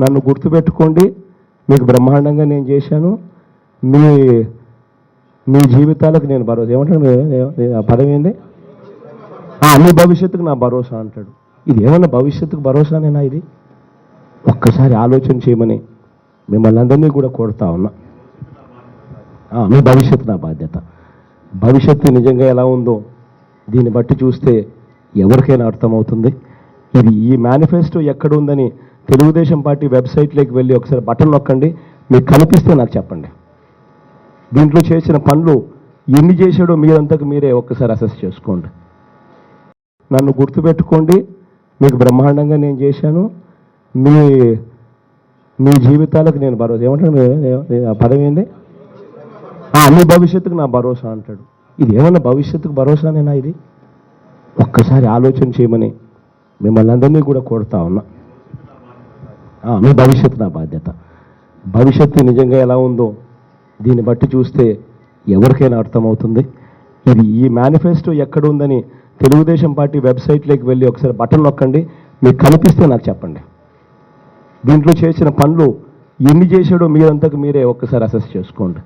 నన్ను గుర్తుపెట్టుకోండి. మీకు బ్రహ్మాండంగా నేను చేశాను. మీ మీ జీవితాలకు నేను భరోసా. ఏమంటాను ఆ పదం ఏంది? మీ భవిష్యత్తుకు నా భరోసా అంటాడు. ఇది ఏమన్నా భవిష్యత్తుకు భరోసానేనా ఇది? ఒక్కసారి ఆలోచన చేయమని మిమ్మల్ని అందరినీ కూడా కోరుతా ఉన్నా. ఆ, మీ భవిష్యత్తు నా బాధ్యత. భవిష్యత్తు నిజంగా ఎలా ఉందో దీన్ని బట్టి చూస్తే ఎవరికైనా అర్థమవుతుంది. ఇది ఈ మేనిఫెస్టో ఎక్కడ ఉందని తెలుగుదేశం పార్టీ వెబ్సైట్లోకి వెళ్ళి ఒకసారి బటన్ నొక్కండి. మీకు కనిపిస్తే నాకు చెప్పండి. దీంట్లో చేసిన పనులు ఎన్ని చేశాడో మీరంతకు మీరే ఒక్కసారి అసెస్ చేసుకోండి. నన్ను గుర్తుపెట్టుకోండి. మీకు బ్రహ్మాండంగా నేను చేశాను. మీ మీ జీవితాలకు నేను భరోసా ఏమంటాను ఆ పదం ఏంది? మీ భవిష్యత్తుకు నా భరోసా అంటాడు. ఇది ఏమన్నా భవిష్యత్తుకు భరోసానేనా ఇది? ఒక్కసారి ఆలోచన చేయమని మిమ్మల్ని అందరినీ కూడా కోరుతా ఉన్నా. మీ భవిష్యత్తు నా బాధ్యత. భవిష్యత్తు నిజంగా ఎలా ఉందో దీన్ని బట్టి చూస్తే ఎవరికైనా అర్థమవుతుంది. ఇది ఈ మేనిఫెస్టో ఎక్కడ ఉందని తెలుగుదేశం పార్టీ వెబ్సైట్లోకి వెళ్ళి ఒకసారి బటన్ నొక్కండి. మీకు కనిపిస్తే నాకు చెప్పండి. దీంట్లో చేసిన పనులు ఎన్ని చేశాడో మీరంతకు మీరే ఒక్కసారి అసెస్ చేసుకోండి.